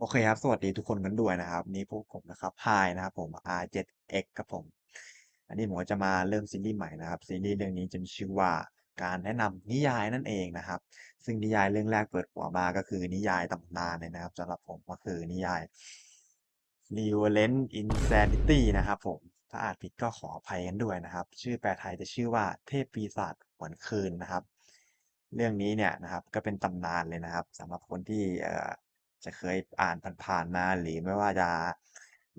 โอเคครับ สวัสดีทุกคนกันด้วยนะครับ นี่พวกผมนะครับ Hi นะครับผม R7X ครับผม อันนี้ผมก็จะมาเริ่มซีรีส์ใหม่นะครับ ซีรีส์เรื่องนี้จะมีชื่อว่าการแนะนำนิยายนั่นเองนะครับ ซึ่งนิยายเรื่องแรกเปิดหัวมาก็คือนิยายตำนานเลยนะครับสำหรับผมก็คือนิยาย Reverend Insanity นะครับผม ถ้าอ่านผิดก็ขออภัยกันด้วยนะครับ ชื่อแปลไทยจะชื่อว่าเทพปีศาจหวนคืนนะครับ เรื่องนี้เนี่ยนะครับก็เป็นตำนานเลยนะครับสำหรับคนที่เอ่อ จะเคยอ่านผ่านๆมาหรือไม่ว่าจะ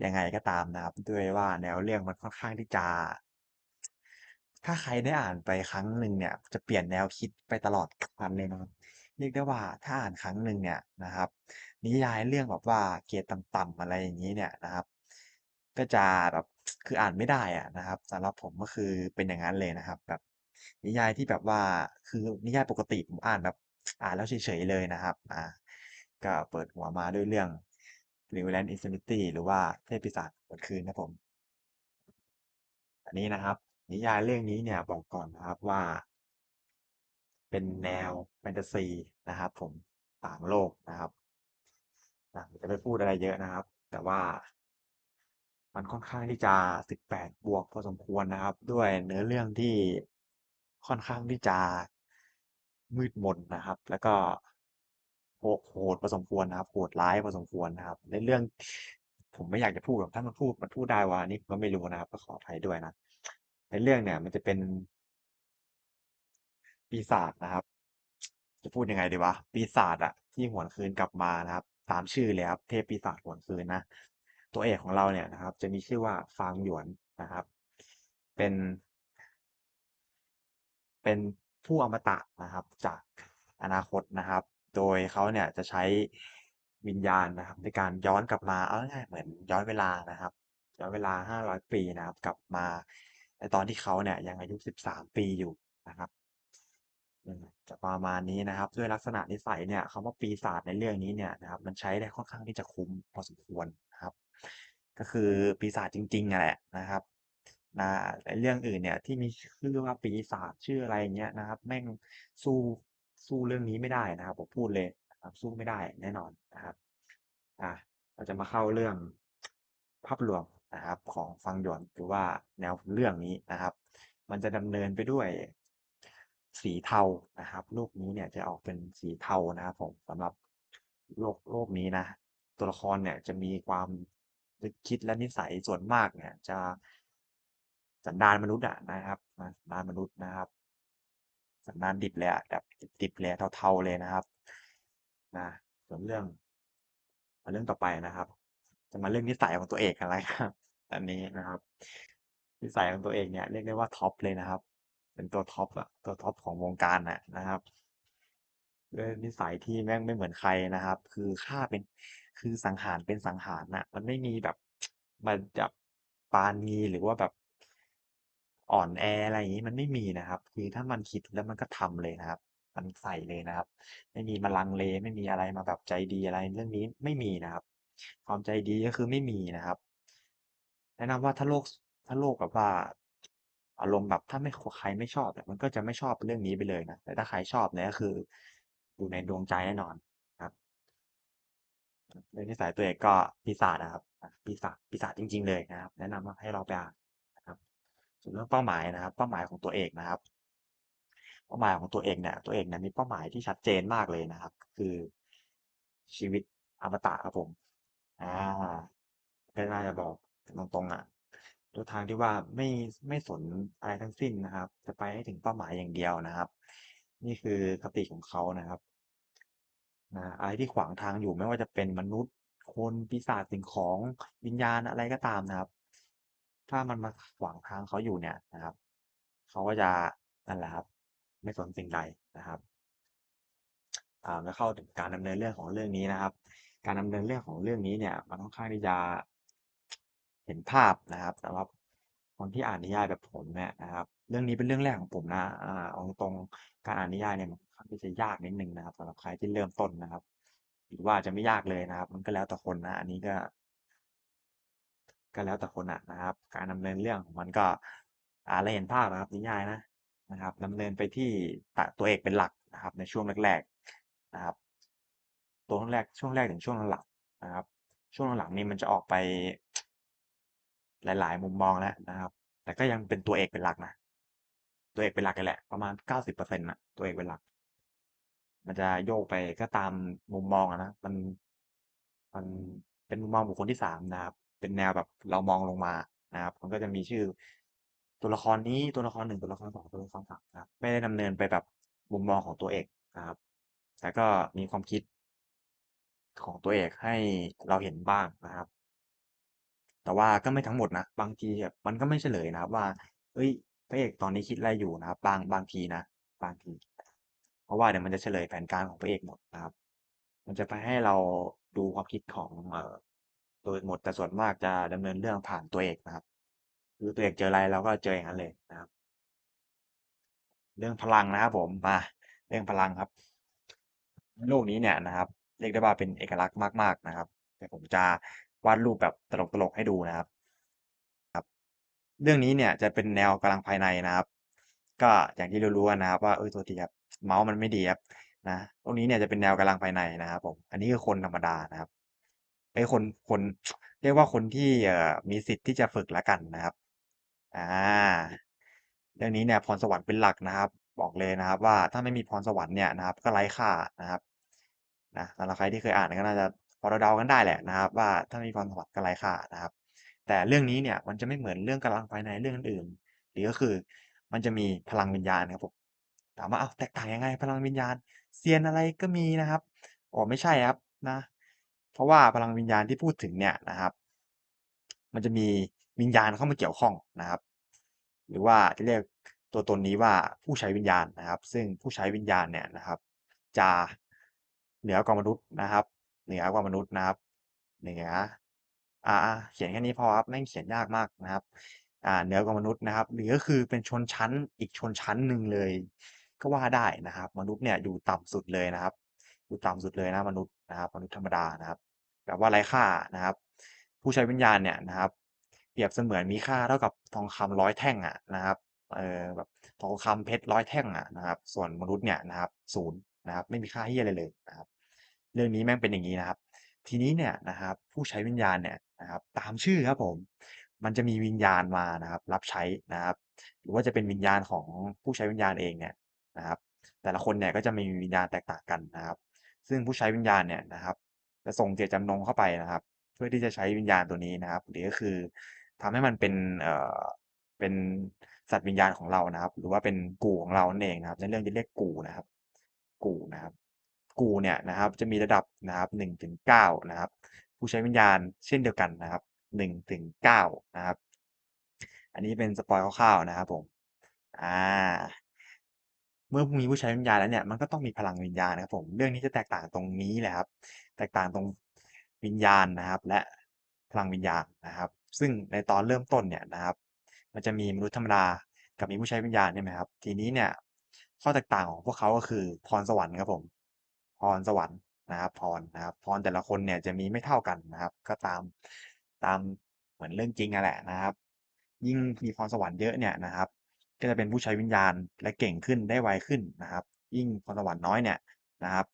ยังไงก็ตามนะครับ ด้วยว่าแนวเรื่องมันค่อนข้างที่จะ ถ้าใครได้อ่านไปครั้งหนึ่งเนี่ย จะเปลี่ยนแนวคิดไปตลอดกาลเลยนะครับเรียกได้ว่าถ้าอ่านครั้งหนึ่งเนี่ยนะครับ นิยายเรื่องแบบว่าเกรดต่ำๆอะไรอย่างงี้เนี่ยนะครับ ก็จะแบบคืออ่านไม่ได้อะนะครับสำหรับผมก็คือเป็นอย่างนั้นเลยนะครับ แบบนิยายที่แบบว่าคือนิยายปกติผมอ่านแบบ อ่านแล้วเฉยๆเลยนะครับ อ่า ก็เปิดหัวมาด้วยเรื่อง Reverend Insanity หรือว่าเทพปีศาจหวนคืนครับผม อันนี้นะครับ นิยายเรื่องนี้เนี่ยบอกก่อนนะครับว่า เป็นแนวแฟนทาซีนะครับผมต่างโลกนะครับจะไม่พูดอะไรเยอะนะครับ แต่ว่า มันค่อนข้างที่จะ18บวกพอสมควรนะครับ ด้วยเนื้อเรื่องที่ค่อนข้างที่จะมืดมนนะครับ แล้วก็ โหโหดพอสมควรนะครับโหดร้ายพอสมควรนะครับในเรื่อง ผมไม่อยากจะพูดหรอกถ้ามันพูดมันพูดได้ว่านนี้ผมก็ไม่รู้นะครับก็ขออภัยด้วยนะในเรื่องเนี่ย มันจะเป็นปีศาจนะครับ จะพูดยังไงดีวะปีศาจอะที่หวนคืนกลับมานะครับ ตามชื่อเลยครับเทพปีศาจหวนคืนนะตัวเอกของเราเนี่ยนะครับ จะมีชื่อว่าฟางหยวนนะครับ เป็น เป็นผู้อมตะนะครับ จากอนาคตนะครับ โดยเขาเนี่ยจะใช้วิญญาณนะครับ ในการย้อนกลับมาเอาง่ายๆเหมือนย้อนเวลานะครับ ย้อนเวลา500ปีนะครับ กลับมาในตอนที่เขาเนี่ยยังอายุ13ปีอยู่นะครับอืมจะประมาณนี้นะครับ ด้วยลักษณะนิสัยเนี่ยคำว่าปีศาจในเรื่องนี้เนี่ยนะครับ มันใช้ได้ค่อนข้างที่จะคุ้มพอสมควรนะครับ ก็คือปีศาจจริงๆอะแหละนะครับอ่าไอ้เรื่องอื่นเนี่ยที่มีชื่อว่าปีศาจชื่ออะไรเงี้ยนะครับ แม่งสู้ สู้เรื่องนี้ไม่ได้นะครับผมพูดเลยนะครับสู้ไม่ได้แน่นอนนะครับอาเราจะมาเข้าเรื่องภาพรวมนะครับ ของฟางหยวนหรือว่าแนวเรื่องนี้นะครับ มันจะดำเนินไปด้วยสีเทานะครับโลกนี้เนี่ยจะออกเป็นสีเทานะครับผมสำหรับโลกโลกนี้นะ ตัวละครเนี่ยจะมีความนึกคิดและนิสัยส่วนมากเนี่ย จะสันดานมนุษย์อะนะครับสันดานมนุษย์นะครับ สันดานดิบเลยอะแบบดิบๆเลยเทาๆเลยนะครับนะส่วนเรื่องมาเรื่องต่อไปนะครับ จะมาเรื่องนิสัยของตัวเอกกันแล้วครับอันนี้นะครับ นิสัยของตัวเอกเนี่ยเรียกได้ว่าท็อปเลยนะครับ เป็นตัวท็อปอะตัวท็อปของวงการอะนะครับด้วยนิสัยที่แม่งไม่เหมือนใครนะครับ คือฆ่าเป็นคือสังหารเป็นสังหารน่ะ มันไม่มีแบบมาแบบปาณีหรือว่าแบบ อ่อนแออะไรอย่างงี้มันไม่มีนะครับ คือถ้ามันคิดแล้วมันก็ทำเลยนะครับ มันใส่เลยนะครับ ไม่มีมาลังเลไม่มีอะไรมาแบบใจดีอะไรเรื่องนี้ไม่มีนะครับ ความใจดีก็คือไม่มีนะครับ แนะนำว่าถ้าโลกถ้าโลกแบบว่าอารมณ์แบบถ้าไม่ใครไม่ชอบเนี่ยมันก็จะไม่ชอบเรื่องนี้ไปเลยนะแต่ถ้าใครชอบเนี่ยก็คืออยู่ในดวงใจแน่นอนครับด้วยนิสัยตัวเอกก็ปีศาจอะครับปีศาจปีศาจจริง ๆ เลยนะครับ แนะนำว่าให้ลองไปอ่าน ส่วนเรื่องเป้าหมายนะครับ เป้าหมายของตัวเอกนะครับ เป้าหมายของตัวเอกเนี่ย ตัวเอกเนี่ยมีเป้าหมายที่ชัดเจนมากเลยนะครับ คือชีวิตอมตะครับผม อ่าก็น่าจะบอกตรงๆอะด้วยทางที่ว่าไม่ไม่สนอะไรทั้งสิ้นนะครับ จะไปให้ถึงเป้าหมายอย่างเดียวนะครับ นี่คือคติของเขานะครับอาอะไรที่ขวางทางอยู่ไม่ว่าจะเป็นมนุษย์ คนปีศาจสิ่งของวิญญาณอะไรก็ตามนะครับ ถ้ามันมาขวางทางเขาอยู่เนี่ยนะครับเขาก็จะนั่นแหละครับ ไม่สนสิ่งใดนะครับอ่าแล้วเข้าถึงการดำเนินเรื่องของเรื่องนี้นะครับ การดำเนินเรื่องของเรื่องนี้เนี่ย มันค่อนข้างที่จะเห็นภาพนะครับสำหรับคนที่อ่านนิยายแบบผมเนี่ยนะครับ เรื่องนี้เป็นเรื่องแรกของผมนะอาอาตรงๆการอ่านนิยายเนี่ยมันค่อนข้างจะยากนิดหนึ่งนะครับสำหรับใครที่เริ่มต้นนะครับ หรือว่าจะไม่ยากเลยนะครับ มันก็แล้วแต่คนนะ อันนี้ก็ ก็แล้วแต่คนอะนะครับ การดำเนินเรื่องของมันก็อ่านแล้วเห็นภาพอะครับนิยายนะนะครับดำเนินไปที่ตตัวเอกเป็นหลักนะครับ ในช่วงแรกๆนะครับ ตัวแรกช่วงแรกถึงช่วงหลังนะครับ ช่วงหลังนี่มันจะออกไปหลาย ๆ มุมมองแล้วนะครับ แต่ก็ยังเป็นตัวเอกเป็นหลักนะตัวเอกเป็นหลักเลยแหละประมาณ90%น่ะตัวเอกเป็นหลัก มันจะโยกไปก็ตามมุมมองนะมันมันเป็นมุมมองบุคคลที่3นะครับ เป็นแนวแบบเรามองลงมานะครับ มันก็จะมีชื่อ ตัวละครนี้ตัวละคร1ตัวละคร2ตัวละคร3นะครับ ไม่ได้ดำเนินไปแบบมุมมองของตัวเอกนะครับแต่ก็มีความคิดของตัวเอกให้เราเห็นบ้างนะครับ แต่ว่าก็ไม่ทั้งหมดนะ บางทีอะมันก็ไม่เฉลยนะครับ ว่าเฮ้ยพระเอกตอนนี้คิดอะไรอยู่นะครับ บางบางทีนะบางทีเพราะว่าเดี๋ยวมันจะเฉลยแผนการของพระเอกหมดนะครับ มันจะไปให้เราดูความคิดของเอ ตัวเอกหมดแต่ส่วนมากจะดำเนินเรื่องผ่านตัวเอกนะครับคือตัวเอกเจออะไรเราก็เจออย่างนั้นเลยนะครับ เรื่องพลังนะครับผมมาเรื่องพลังครับโลกนี้เนี่ยนะครับ เรียกได้ว่าเป็นเอกลักษณ์มาก ๆนะครับเดี๋ยวผมจะวาดรูปแบบตลกๆให้ดูนะครับครับ เรื่องนี้เนี่ยจะเป็นแนวกำลังภายในนะครับ ก็อย่างที่รู้ๆกันนะครับ ว่าเฮ้ยโทษทีครับเมาส์มันไม่ดีครับนะตรงนี้เนี่ยจะเป็นแนวกำลังภายในนะครับผม อันนี้คือคนธรรมดานะครับ เอ๊ยคน คน เรียกว่าคนที่ เอ่อ มีสิทธิ์ที่จะฝึกแล้วกันนะครับ อา เรื่องนี้เนี่ยพรสวรรค์เป็นหลักนะครับ บอกเลยนะครับว่า ถ้าไม่มีพรสวรรค์เนี่ยนะครับ ก็ไร้ค่านะครับ นะ สำหรับใครที่เคยอ่านก็น่าจะพอเดา ๆ กันได้แหละนะครับว่า ถ้าไม่มีพรสวรรค์ก็ไร้ค่านะครับ แต่เรื่องนี้เนี่ยมันจะไม่เหมือนเรื่องกำลังภายในเรื่องอื่นๆหรือก็คือมันจะมีพลังวิญญาณครับผม ถามว่า อ้าว แตกต่างยังไงพลังวิญญาณ เซียนอะไรก็มีนะครับ อ๋อ ไม่ใช่ครับ นะ ราะว่าพลังวิญญาณที่พูดถึงเนี่ยนะครับ มันจะมีวิญญาณเข้ามาเกี่ยวข้องนะครับ หรือว่าจะเรียกตัวตนนี้ว่าผู้ใช้วิญญาณนะครับ ซึ่งผู้ใช้วิญญาณเนี่ยนะครับ จะเหนือกว่ามนุษย์นะครับ เหนือกว่ามนุษย์นะครับเหนืออ่าเขียนแค่นี้พอครับแม่เขียนยากมากนะครับ อ่าเหนือกว่ามนุษย์นะครับ หรือก็คือเป็นชนชั้นอีกชนชั้นหนึ่งเลย ก็ว่าได้นะครับ มนุษย์เนี่ยอยู่ต่ำสุดเลยนะครับ อยู่ต่ำสุดเลยนะมนุษย์นะครับ มนุษย์ธรรมดานะครับ แบบว่าไร้ค่านะครับ ผู้ใช้วิญญาณเนี่ยนะครับเปรียบเสมือนมีค่าเท่ากับทองคำ100แท่งอะนะครับเออแบบทองคำเพชร100แท่งอะนะครับ ส่วนมนุษย์เนี่ยนะครับ0นย์นะครับ ไม่มีค่าเหี้ยอะไรเลยนะครับ เรื่องนี้แม่งเป็นอย่างงี้นะครับ ทีนี้เนี่ยนะครับ ผู้ใช้วิญญาณเนี่ยนะครับ ตามชื่อครับผม มันจะมีวิญญาณมานะครับ รับใช้นะครับ หรือว่าจะเป็นวิญญาณของผู้ใช้วิญญาณเองเนี่ยนะครับ แต่ละคนเนี่ยก็จะมีวิญญาณแตกต่างกันนะครับ ซึ่งผู้ใช้วิญญาณเนี่ยนะครับ จะส่งเจตจำนงเข้าไปนะครับ เพื่อที่จะใช้วิญญาณตัวนี้นะครับหรือก็คือทำให้มันเป็นเอ่อเป็นสัตว์วิญญาณของเรานะครับ หรือว่าเป็นกูของเรานั่นเองนะครับ ในเรื่องจะเรียกกูนะครับ กูนะครับ กูเนี่ยนะครับ จะมีระดับนะครับ1-9นะครับ ผู้ใช้วิญญาณเช่นเดียวกันนะครับ1-9นะครับ อันนี้เป็นสปอยล์คร่าวๆนะครับผม อ่า เมื่อมีผู้ใช้วิญญาณแล้วเนี่ยมันก็ต้องมีพลังวิญญาณนะครับผมเรื่องนี้จะแตกต่างตรงนี้แหละครับ แตกต่างตรงวิญญาณนะครับ และพลังวิญญาณนะครับ ซึ่งในตอนเริ่มต้นเนี่ยนะครับ มันจะมีมนุษย์ธรรมดากับมีผู้ใช้วิญญาณใช่ไหมครับ ทีนี้เนี่ยข้อแตกต่างของพวกเขาก็คือพรสวรรค์ครับผมพรสวรรค์นะครับพรนะครับพรแต่ละคนเนี่ยจะมีไม่เท่ากันนะครับ ก็ตามตามเหมือนเรื่องจริงอะแหละนะครับ ยิ่งมีพรสวรรค์เยอะเนี่ยนะครับ ก็จะเป็นผู้ใช้วิญญาณและเก่งขึ้นได้ไวขึ้นนะครับ ยิ่งพรสวรรค์น้อยเนี่ยนะครับ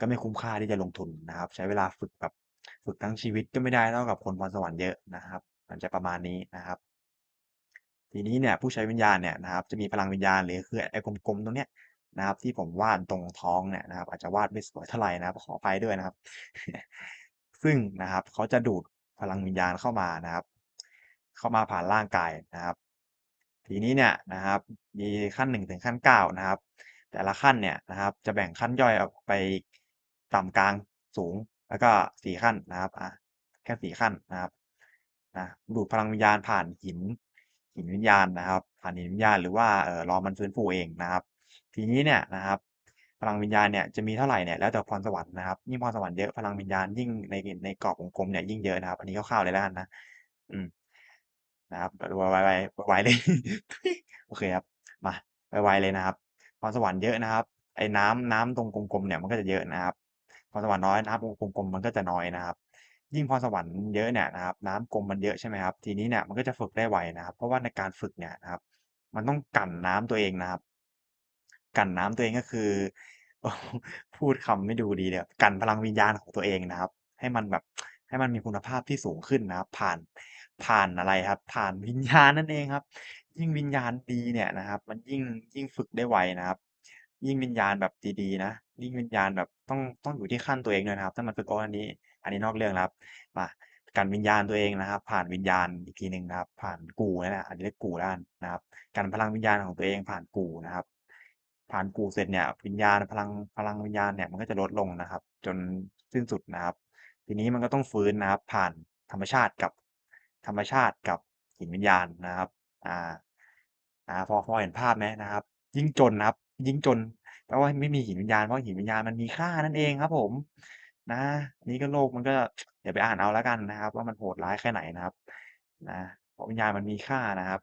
ก็ไม่คุ้มค่าที่จะลงทุนนะครับ ใช้เวลาฝึกแบบฝึกทั้งชีวิตก็ไม่ได้เท่ากับคนพรสวรรค์เยอะนะครับ มันจะประมาณนี้นะครับ ทีนี้เนี่ยผู้ใช้วิญญาณเนี่ยนะครับจะมีพลังวิญญาณหรือคือไอ้กลมๆตรงเนี้ยนะครับ ที่ผมวาดตรงท้องเนี่ยนะครับ อาจจะวาดไม่สวยเท่าไหร่นะครับขออภัยด้วยนะครับ ซึ่งนะครับเขาจะดูดพลังวิญญาณเข้ามานะครับ เข้ามาผ่านร่างกายนะครับ ทีนี้เนี่ยนะครับมีขั้น1ถึงขั้น9นะครับ แต่ละขั้นเนี่ยนะครับจะแบ่งขั้นย่อยออกไปต่ำกลางสูงแล้วก็4ขั้นนะครับอ่าแค่4ขั้นนะครับนะดูดพลังวิญญาณผ่านหินหินวิญญาณนะครับ ผ่านหินวิญญาณหรือว่าเอ่อรอมันฟื้นฟูเองนะครับ ทีนี้เนี่ยนะครับ พลังวิญญาณเนี่ยจะมีเท่าไหร่เนี่ยแล้วแต่พรสวรรค์นะครับยิ่งพรสวรรค์เยอะพลังวิญญาณยิ่งในในกรอบวงกลมเนี่ยยิ่งเยอะนะครับ อันนี้คร่าวๆเลยแล้วกันนะอืม นะครับไวๆไวๆเลย โอเคครับ มาไวๆเลยนะครับพรสวรรค์เยอะนะครับ ไอ้น้ำน้ำตรงกลมๆเนี่ยมันก็จะเยอะนะครับพรสวรรค์น้อยน้ำตรงกลมๆมันก็จะน้อยนะครับ ยิ่งพรสวรรค์เยอะเนี่ยนะครับ น้ำกลมมันเยอะใช่ไหมครับ ทีนี้เนี่ยมันก็จะฝึกได้ไวนะครับ เพราะว่าในการฝึกเนี่ยนะครับ มันต้องกั่นน้ำตัวเองนะครับ กั่นน้ำตัวเองก็คือ พูดคำไม่ดูดีเลยอะกลั่นพลังวิญญาณของตัวเองนะครับ ให้มันแบบให้มันมีคุณภาพที่สูงขึ้นนะครับ ผ่าน ผ่านอะไรครับ ผ่านวิญญาณนั่นเองครับ ยิ่งวิญญาณดีเนี่ยนะครับ มันยิ่งยิ่งฝึกได้ไวนะครับ ยิ่งวิญญาณแบบดีๆนะ ยิ่งวิญญาณแบบต้องต้องอยู่ที่ขั้นตัวเองด้วยนะครับ ถ้ามันฝึกโอ้อันนี้ อันนี้นอกเรื่องแล้วครับมากันวิญญาณตัวเองนะครับ ผ่านวิญญาณอีกทีหนึ่งนะครับ ผ่านกูนั่นแหละอาจจะเรียกกู่แล้วกันนะครับกันพลังวิญญาณของตัวเองผ่านกูนะครับ ผ่านกูเสร็จเนี่ย วิญญาณพลังพลังวิญญาณเนี่ยมันก็จะลดลงนะครับ จนสิ้นสุดนะครับ ทีนี้มันก็ต้องฟื้นนะครับ ผ่านธรรมชาติกับ ธรรมชาติกับจิตวิญญาณนะครับอ่าอ่าพอพอเห็นภาพไหมนะครับ ยิ่งจนนะครับ ยิ่งจนแปลว่าไม่มีจิตวิญญาณเพราะจิตวิญญาณมันมีค่านั่นเองครับ ผมนะนี่ก็โลกมันก็เดี๋ยวไปอ่านเอาแล้วกันนะครับ ว่ามันโหดร้ายแค่ไหนนะครับ นะเพราะวิญญาณมันมีค่านะครับ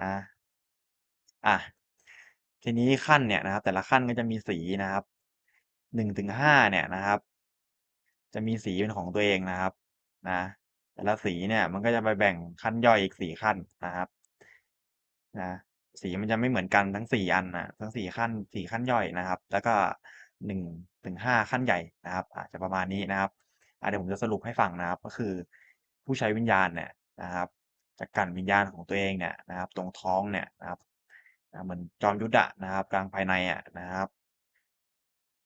นะอะทีนี้ขั้นเนี่ยนะครับ แต่ละขั้นก็จะมีสีนะครับ1-5เนี่ยนะครับ จะมีสีเป็นของตัวเองนะครับ นะ แต่ละสีเนี่ย มันก็จะไปแบ่งขั้นย่อยอีก4ขั้นนะครับนะสีมันจะไม่เหมือนกันทั้ง4อันนะทั้ง4ขั้น4ขั้นย่อยนะครับ แล้วก็1-5ขั้นใหญ่นะครับ อาจจะประมาณนี้นะครับเดี๋ยวผมจะสรุปให้ฟังนะครับ ก็คือ ผู้ใช้วิญญาณเนี่ยนะครับจะกันวิญญาณของตัวเองเนี่ยนะครับ ตรงท้องเนี่ยนะครับเหมือนจอมยุทธะนะครับ กลางภายในอะนะครับ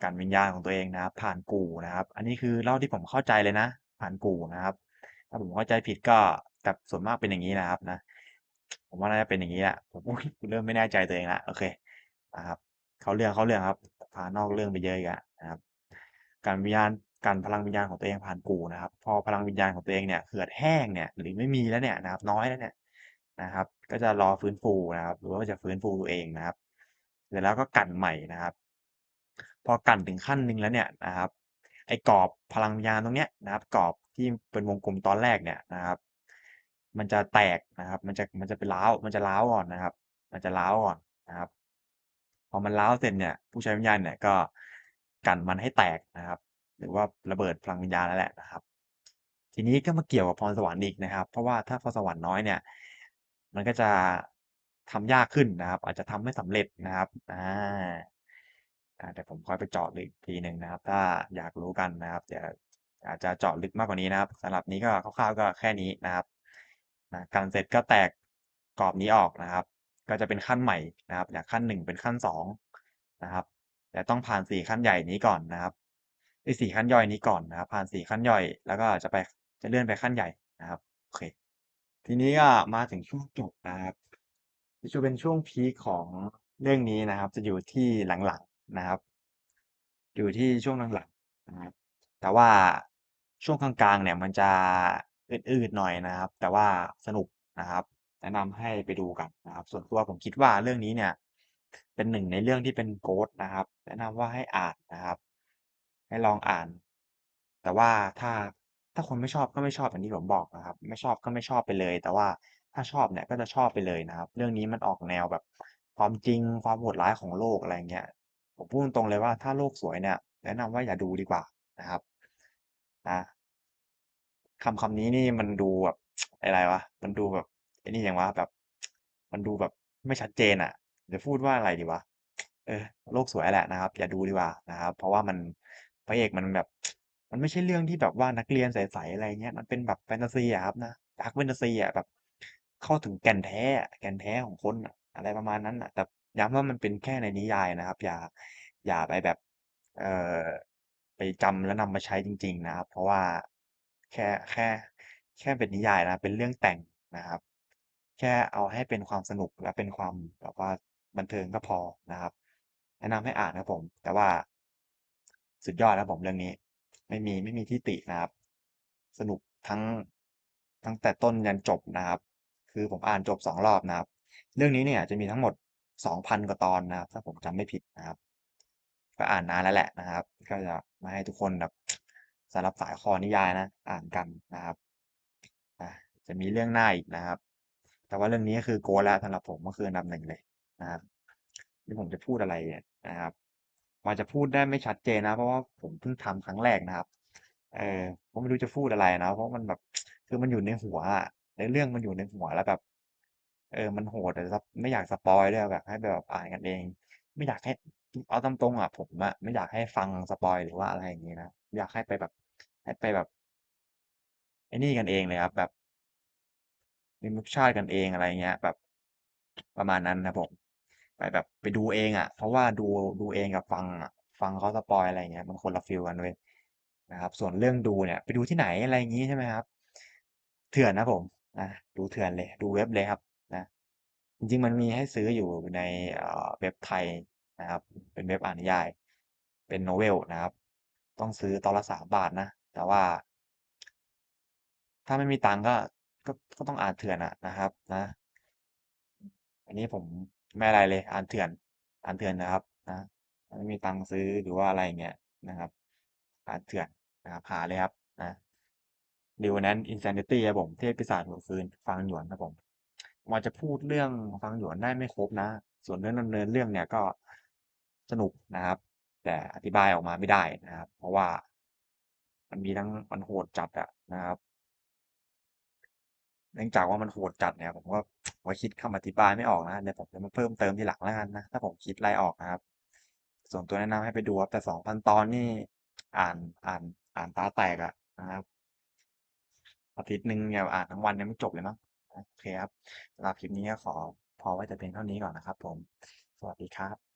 กันวิญญาณของตัวเองนะครับ ผ่านกูนะครับ อันนี้คือเล่าที่ผมเข้าใจเลยนะ ผ่านกูนะครับ ถ้าผมเข้าใจผิดก็แต่ส่วนมากเป็นอย่างงี้นะครับนะ ผมว่าน่าจะเป็นอย่างงี้แหละผมเริ่มไม่แน่ใจตัวเองแล้วโอเคนะครับเขาเรื่องเขาเรื่องครับพานอกเรื่องไปเยอะอีกแล้วนะครับกลั่นวิญญาณกลั่นพลังวิญญาณของตัวเองผ่านกู่นะครับ พอพลังวิญญาณของตัวเองเนี่ยเหือดแห้งเนี่ยหรือไม่มีแล้วเนี่ยนะครับ น้อยแล้วเนี่ยนะครับ ก็จะรอฟื้นฟูนะครับ หรือว่าจะฟื้นฟูตัวเองนะครับเสร็จแล้วก็กันใหม่นะครับ พอกันถึงขั้นหนึ่งแล้วเนี่ยนะครับ ไอ้กรอบพลังวิญญาณตรงเนี้ยนะครับ กรอบ ที่เป็นวงกลมตอนแรกเนี่ยนะครับ มันจะแตกนะครับ มันจะมันจะไปร้าวมันจะร้าวก่อนนะครับ มันจะร้าวก่อนนะครับ พอมันร้าวเสร็จเนี่ย ผู้ใช้วิญญาณเนี่ยก็กันมันให้แตกนะครับ หรือว่าระเบิดพลังวิญญาณนั่นแหละนะครับ ทีนี้ก็มาเกี่ยวกับพรสวรรค์อีกนะครับ เพราะว่าถ้าพรสวรรค์น้อยเนี่ย มันก็จะทำยากขึ้นนะครับ อาจจะทำไม่สำเร็จนะครับอ่าเดี๋ยวผมค่อยไปเจาะอีกทีหนึ่งนะครับ ถ้าอยากรู้กันนะครับ เดี๋ยว อาจจะเจาะลึกมากกว่านี้นะครับสำหรับนี้ก็คร่าวๆก็แค่นี้นะครับนะกลั่นเสร็จก็แตกกรอบนี้ออกนะครับ ก็จะเป็นขั้นใหม่นะครับจากขั้น 1 เป็นขั้น2นะครับแต่ต้องผ่าน 4 ขั้นใหญ่นี้ก่อนนะครับไอ้4ขั้นย่อยนี้ก่อนนะครับ ผ่าน 4 ขั้นย่อย แล้วก็จะไปจะเลื่อนไปขั้นใหญ่นะครับโอเคทีนี้ก็มาถึงช่วงจบนะครับจะเป็นช่วงพีกของเรื่องนี้นะครับ จะอยู่ที่หลังๆนะครับ อยู่ที่ช่วงหลังๆนะครับแต่ว่า ช่วงกลางๆ เนี่ยมันจะอืดๆหน่อยนะครับ แต่ว่าสนุกนะครับ แนะนำให้ไปดูกันนะครับ ส่วนตัวผมคิดว่าเรื่องนี้เนี่ย เป็นหนึ่งในเรื่องที่เป็น GOAT นะครับ แนะนำว่าให้อ่านนะครับ ให้ลองอ่าน แต่ว่าถ้าถ้าคนไม่ชอบก็ไม่ชอบอย่างที่ผมบอกนะครับ ไม่ชอบก็ไม่ชอบไปเลย แต่ว่าถ้าชอบเนี่ยก็จะชอบไปเลยนะครับ เรื่องนี้มันออกแนวแบบ ความจริงความโหดร้ายของโลกอะไรเงี้ย ผมพูดตรงๆเลยว่าถ้าโลกสวยเนี่ย แนะนำว่าอย่าดูดีกว่านะครับ นะคำคำนี้นี่มันดูแบบอะไรวะ มันดูแบบไอ้นี่จังวะแบบ มันดูแบบไม่ชัดเจนอะจะพูดว่าอะไรดีวะเออ โลกสวยแหละนะครับ อย่าดูดีกว่านะครับ เพราะว่ามันพระเอกมันแบบ มันไม่ใช่เรื่องที่แบบว่านักเรียนใสๆอะไรเงี้ย มันเป็นแบบแฟนทาซีอะครับนะดาร์กแฟนทาซีอะแบบ เข้าถึงแก่นแท้อะแก่นแท้ของคนอะอะไรประมาณนั้นน่ะแต่ย้ำว่ามันเป็นแค่ในนิยายนะครับ อย่าอย่าไปแบบ เอ่อ ไปจำแล้วนำมาใช้จริง ๆ นะครับ เพราะว่าแค่แค่แค่เป็นนิยายนะเป็นเรื่องแต่งนะครับ แค่เอาให้เป็นความสนุกและเป็นความแบบว่าบันเทิงก็พอนะครับแนะนำให้อ่านครับผม แต่ว่าสุดยอดครับผมเรื่องนี้ ไม่มีไม่มีที่ตินะครับ สนุกทั้งตั้งแต่ต้นยันจบนะครับ คือผมอ่านจบ2รอบนะครับ เรื่องนี้เนี่ยจะมีทั้งหมด2,000กว่าตอนนะครับ ถ้าผมจำไม่ผิดนะครับ ก็อ่านนานแล้วแหละนะครับ ก็จะมาให้ทุกคนแบบสำหรับสายคอนิยายนะ อ่านกันนะครับจะมีเรื่องหน้าอีกนะครับ แต่ว่าเรื่องนี้ก็คือ GOAT แล้วสำหรับผมก็คืออันดับ1เลยนะครับนี่ผมจะพูดอะไรเนี่ยนะครับอาจจะพูดได้ไม่ชัดเจนนะ เพราะว่าผมเพิ่งทำครั้งแรกนะครับ เออก็ไม่รู้จะพูดอะไรนะเพราะมันแบบคือมันอยู่ในหัวอะเนื้อเรื่องมันอยู่ในหัวแล้วแบบ เออ มันโหดอะแบบไม่อยากสปอยด้วยแบบ ให้แบบอ่านกันเอง ไม่อยากให้ เอาตามตรงอะผมอะไม่อยากให้ฟังสปอยล์หรือว่าอะไรอย่างงี้นะ อยากให้ไปแบบ ให้ไปแบบ ไอ้นี่กันเองเลยครับ แบบมีมุกชาติกันเองอะไรเงี้ย แบบประมาณนั้นครับผม ไปแบบไปดูเองอะ เพราะว่าดูดูเองกับฟังอะฟังเขาสปอยอะไรเงี้ยมันคนละฟีลกันเว้ยนะครับ ส่วนเรื่องดูเนี่ย ไปดูที่ไหนอะไรงี้ใช่ไหมครับ เถื่อนครับผมอาดูเถื่อนเลย ดูเว็บเลยครับนะจริงๆมันมีให้ซื้ออยู่ในเอ่อเว็บไทย นะครับ เป็นเว็บอ่านนิยาย เป็น Novel นะครับ ต้องซื้อตอนละ3บาทนะ แต่ว่า ถ้าไม่มีตังก็ก็ก็ต้องอ่านเถื่อนอะนะครับนะ อันนี้ผมไม่อะไรเลย อ่านเถื่อน อ่านเถื่อนนะครับ นะไม่มีตังซื้อหรือว่าอะไรเงี้ยนะครับอ่านเถื่อนนะครับหาเลยครับนะ Revenant Insanity ครับผมเทพปีศาจหัวฟืนฟังหยวนครับผมมอาจจะพูดเรื่องฟังหยวนได้ไม่ครบนะ ส่วนเรื่องดำเนินเรื่องเนี่ยก็ สนุกนะครับ แต่อธิบายออกมาไม่ได้นะครับ เพราะว่ามันมีทั้งมันโหดจัดอะนะครับเนื่องจากว่ามันโหดจัดเนี่ย ผมก็ผมก็คิดคำอธิบายไม่ออกนะเดี๋ยวผมจะมาเพิ่มเติมทีหลังแล้วกันนะถ้าผมคิดอะไรออกนะครับ ส่วนตัวแนะนำให้ไปดูครับแต่2,000ตอนนี่อ่านอ่านอ่านตาแตกอะนะครับอาทิตย์หนึ่งเนี่ยอ่านทั้งวันยังไม่จบเลยมั้งโอเคครับสำหรับคลิปนี้ก็ขอพอไว้แต่เพียงเท่านี้ก่อนนะครับ ผม สวัสดีครับ